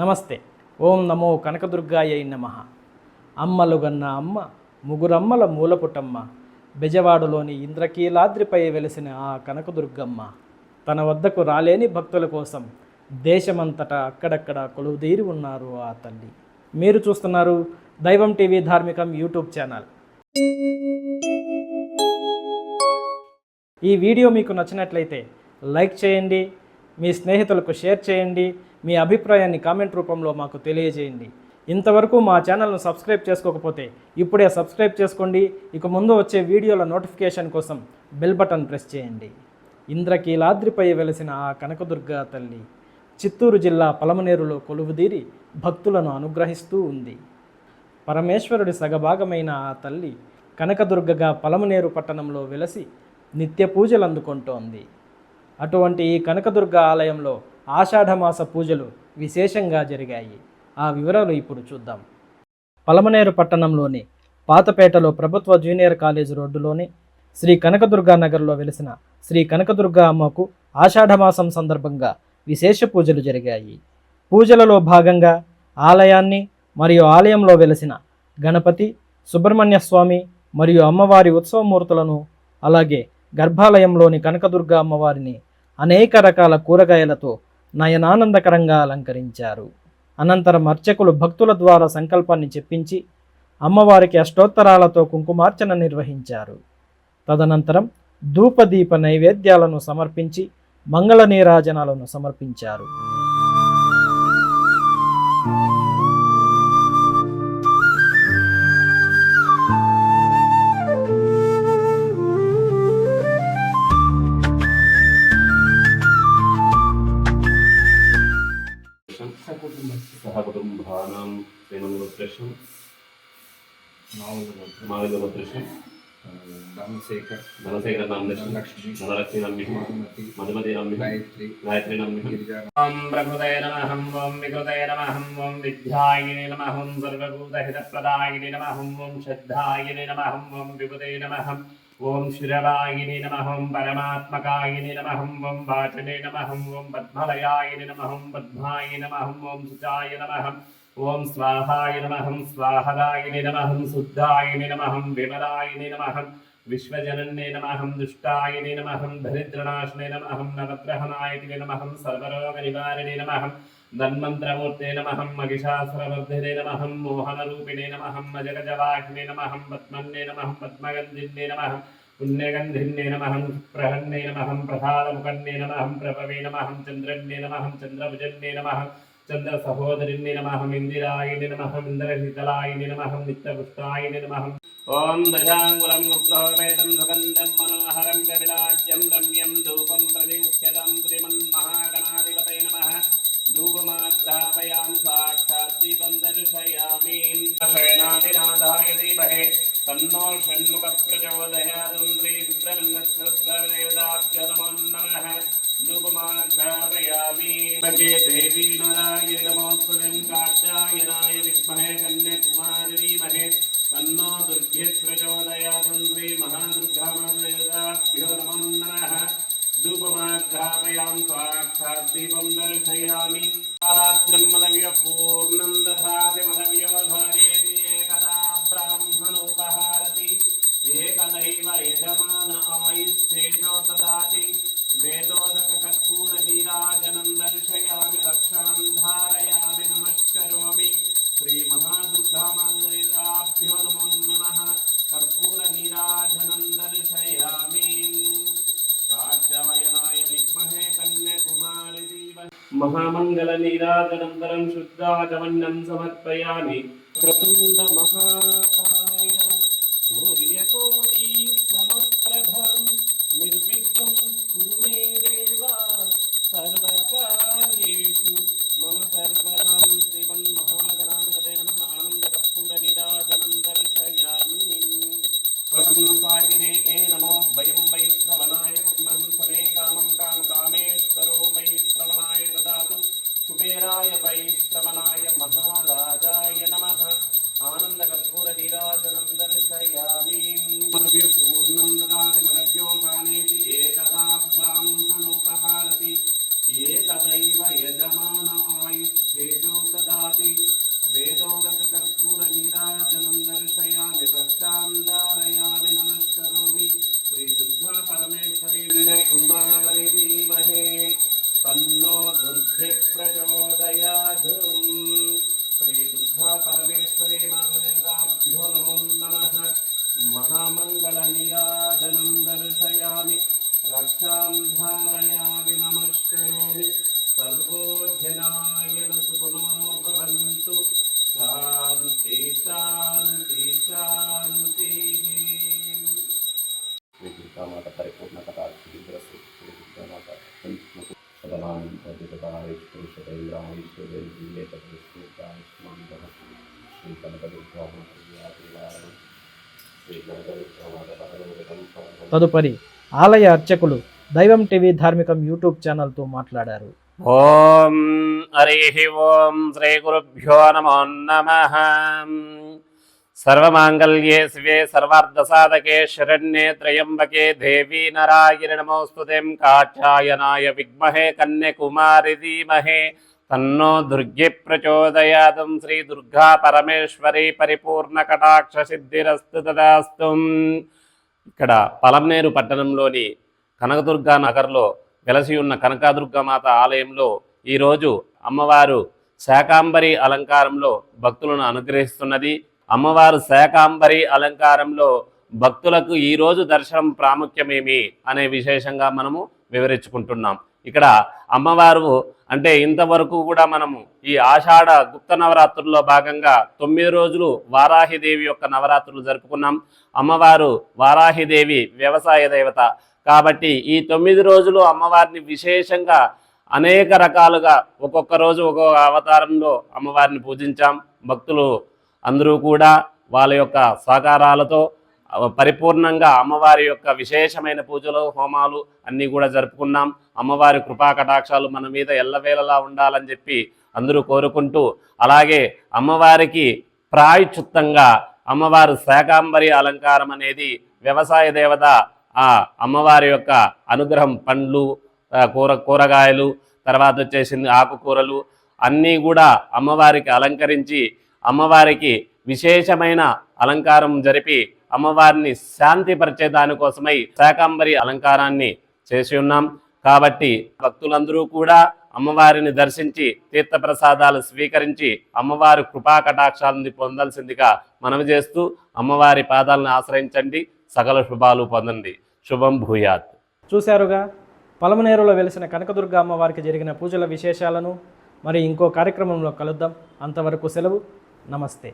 నమస్తే. ఓం నమో కనకదుర్గాయ నమ. అమ్మలుగన్న అమ్మ ముగురమ్మల మూలపుటమ్మ బెజవాడలోని ఇంద్రకీలాద్రిపై వెలిసిన ఆ కనకదుర్గమ్మ. తన వద్దకు రాలేని భక్తుల కోసం దేశమంతటా అక్కడక్కడ కొలువుదీరి ఉన్నారు ఆ తల్లి. మీరు చూస్తున్నారు Daivam TV Dharmikam YouTube channel. ఈ వీడియో మీకు నచ్చినట్లయితే లైక్ చేయండి మీ స్నేహితులకు షేర్ చేయండి మీ అభిప్రాయాన్ని కామెంట్ రూపంలో మాకు తెలియజేయండి. ఇంతవరకు మా ఛానల్ను సబ్స్క్రైబ్ చేసుకోకపోతే ఇప్పుడే సబ్స్క్రైబ్ చేసుకోండి. ఇక ముందు వచ్చే వీడియోల నోటిఫికేషన్ కోసం బెల్ బటన్ ప్రెస్ చేయండి. ఇంద్రకీలాద్రిపై వెలిసిన ఆ కనకదుర్గా తల్లి చిత్తూరు జిల్లా పలమనేరులో కొలువుదీరి భక్తులను అనుగ్రహిస్తూ ఉంది. పరమేశ్వరుడి సగభాగమైన ఆ తల్లి కనకదుర్గగా పలమనేరు పట్టణంలో వెలసి నిత్య పూజలు అందుకుంటోంది అటువంటి ఈ కనకదుర్గ ఆలయంలో ఆషాఢమాస పూజలు విశేషంగా జరిగాయి. ఆ వివరాలు ఇప్పుడు చూద్దాం. పలమనేరు పట్టణంలోని పాతపేటలో ప్రభుత్వ జూనియర్ కాలేజ్ రోడ్డులోని శ్రీ కనకదుర్గా నగర్లో వెలిసిన శ్రీ కనకదుర్గా అమ్మకు ఆషాఢమాసం సందర్భంగా విశేష పూజలు జరిగాయి. పూజలలో భాగంగా ఆలయాన్ని మరియు ఆలయంలో వెలిసిన గణపతి సుబ్రహ్మణ్య స్వామి మరియు అమ్మవారి ఉత్సవమూర్తులను అలాగే గర్భాలయంలోని కనకదుర్గ అమ్మవారిని అనేక రకాల కూరగాయలతో నయనానందకరంగా అలంకరించారు. అనంతరం అర్చకులు భక్తుల ద్వారా సంకల్పాన్ని చెప్పించి అమ్మవారికి అష్టోత్తరాలతో కుంకుమార్చన నిర్వహించారు. తదనంతరం ధూపదీప నైవేద్యాలను సమర్పించి మంగళ నీరాజనాలను సమర్పించారు. ప్రేమనుత్రేషం మావిదనుత్రేషం రామశేఖర్ ధనశేఖర నామదేశం ధనలక్ష్మి ధనలక్ష్మి నమ్మి మధుమతి మధుమతి నమ్మి గాయత్రి గాయత్రి నమ్మి గిరిజా ఓం ప్రకృతే నమః ఓం వికృతే నమః ఓం విద్యాయిని నమః ఓం సర్వభూతహితప్రదాయిని నమః ఓం శ్రద్ధాయిని నమః ఓం విభుతే నమః ఓం శిరవాయిని నమః ఓం పరమాత్మకాయిని నమః ఓం వాచనే నమః ఓం పద్మలయాయిని నమః ఓం పద్మాయ నమః ఓం సుచాయ నమః ఓం స్వాహాయ నమహం స్వాహదాయిని నమహం శుద్ధాయిని నమహం విమలాయిని నమహం విశ్వజనన్నే నమహం దుష్టాయనే నమహం దరిద్రనాశనే నమః నవగ్రహనాయకినే సర్వరోగ సర్వరోగనివారిణే నమహం ధన్వంతరమూర్తే నమహం మగిషాసురవర్ధినే నమహం మోహనరూపిణే నమహం అజగజవాహినే నమహం పద్మన్నే నమహం పద్మగంధిన్నే నమహం పుణ్యగంధిన్నే నమహం ప్రహన్నే నమహం ప్రసాదముఖన్నే నమహం ప్రభవే నమహం చంద్రన్నే నమహం చంద్రభుజన్నే నమహం சந்திர சகோதரின் நமகம் இந்திராய நமகம் இந்திரசிதலாய நமகம் நித்தபுஷ்டாய நமகம் ஓம் தஜாங்குலம் உக்லோவேதம் சுகந்தம் மனோஹரம் கபிலாஜ்யம் ரம்யம் தூபம் பிரதிமுக்கியதம் திரிமன் மகாகணாதிபதை நமக தூபமாத்ராபயாம் சாட்சாத் தீபம் தர்ஷயாமி சேனாதிநாதாய మహామంగళ నీరాజనందరం శుద్ధాచమన్నం సమర్పయామి. దుర్గామాత పరలోకం తదుపరి ఆలయ అర్చకులు దైవం టీవీ ధార్మికం యూట్యూబ్ ఛానల్తో మాట్లాడారు. ఓం హరి ఓం శ్రీ గురుభ్యో నమో నమ. సర్వమాంగళ్యే శివే సర్వార్ధసాధకే శరణ్యే త్రయంబకే దేవీ నారాయణ నమోస్తుతిం కాచాయనాయ విద్మహే కన్యకుమారి ధీమహే తన్నో దుర్గి ప్రచోదయాదం శ్రీ దుర్గా పరమేశ్వరి పరిపూర్ణ కటాక్ష సిద్ధిరస్తు తదాస్తు. ఇక్కడ పలంనేరు పట్టణంలోని కనకదుర్గా నగర్లో వెలసి ఉన్న కనకాదుర్గమాత ఆలయంలో ఈరోజు అమ్మవారు శాకాంబరి అలంకారంలో భక్తులను అనుగ్రహిస్తున్నది. అమ్మవారు శాకాంబరి అలంకారంలో భక్తులకు ఈరోజు దర్శనం ప్రాముఖ్యమేమి అనే విశేషంగా మనము వివరించుకుంటున్నాం. ఇక్కడ అమ్మవారు అంటే ఇంతవరకు కూడా మనము ఈ ఆషాఢ గుప్త నవరాత్రుల్లో భాగంగా తొమ్మిది రోజులు వారాహిదేవి యొక్క నవరాత్రులు జరుపుకున్నాం. అమ్మవారు వారాహిదేవి వ్యవసాయ దేవత. కాబట్టి ఈ తొమ్మిది రోజులు అమ్మవారిని విశేషంగా అనేక రకాలుగా ఒక్కొక్క రోజు ఒక్కొక్క అవతారంలో అమ్మవారిని పూజించాం. భక్తులు అందరూ కూడా వాళ్ళ యొక్క సహకారాలతో పరిపూర్ణంగా అమ్మవారి యొక్క విశేషమైన పూజలు హోమాలు అన్నీ కూడా జరుపుకున్నాం. అమ్మవారి కృపా కటాక్షాలు మన మీద ఎల్లవేళలా ఉండాలని చెప్పి అందరూ కోరుకుంటూ అలాగే అమ్మవారికి ప్రాయచిత్తంగా అమ్మవారు శాకాంబరి అలంకారం అనేది వ్యవసాయ దేవత ఆ అమ్మవారి యొక్క అనుగ్రహం పండ్లు కూర కూరగాయలు తర్వాత వచ్చేసింది ఆకుకూరలు అన్నీ కూడా అమ్మవారికి అలంకరించి అమ్మవారికి విశేషమైన అలంకారం జరిపి అమ్మవారిని శాంతిపరిచే దానికోసమై శాకాంబరి అలంకారాన్ని చేసి ఉన్నాం. కాబట్టి భక్తులందరూ కూడా అమ్మవారిని దర్శించి తీర్థప్రసాదాలు స్వీకరించి అమ్మవారి కృపా కటాక్షాలను పొందాల్సిందిగా మనవి చేస్తూ అమ్మవారి పాదాలను ఆశ్రయించండి. సకల శుభాలు పొందండి. శుభం భూయాత్. చూశారుగా? పలమనేరులో వెలిసిన కనకదుర్గ అమ్మవారికి జరిగిన పూజల విశేషాలను మరి ఇంకో కార్యక్రమంలో కలుద్దాం. అంతవరకు సెలవు. నమస్తే.